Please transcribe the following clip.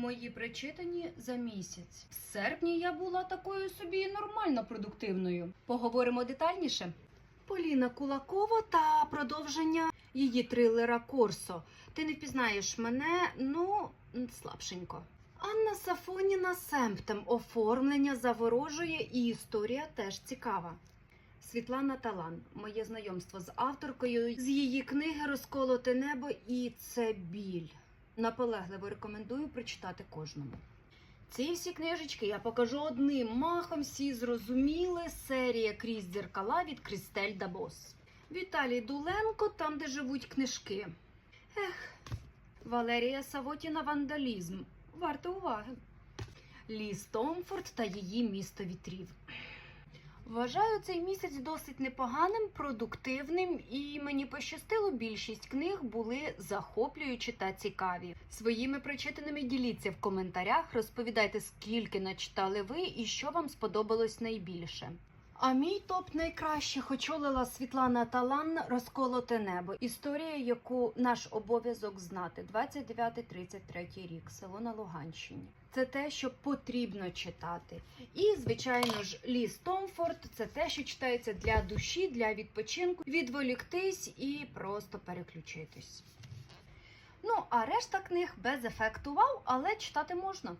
Мої причитані за місяць. В серпні я була такою собі нормально продуктивною. Поговоримо детальніше. Поліна Кулакова та продовження її трилера Корсо. Ти не впізнаєш мене, ну слабшенько. Анна Сафоніна Семптем. Оформлення заворожує і історія теж цікава. Світлана Талан. Моє знайомство з авторкою з її книги Розколоте небо і це біль. Наполегливо рекомендую прочитати кожному. Ці всі книжечки я покажу одним махом. Всі зрозуміли. Серія крізь дзеркала від Крістель Дабос. Віталій Дуленко, там, де живуть книжки. Ех, Валерія Савотіна Вандалізм. Варто уваги. Ліс Томфорд та її місто вітрів. Вважаю цей місяць досить непоганим, продуктивним, і мені пощастило. Більшість книг були захоплюючі та цікаві. Своїми прочитаними діліться в коментарях. Розповідайте, скільки начитали ви і що вам сподобалось найбільше. А мій топ найкращих очолила Світлана Талан Розколоте небо. Історія, яку наш обов'язок знати. 29-33 рік, село на Луганщині. Це те, що потрібно читати. І, звичайно ж, ліс Томфорд це те, що читається для душі, для відпочинку, відволіктись і просто переключитись. Ну, а решта книг без ефекту вау, але читати можна.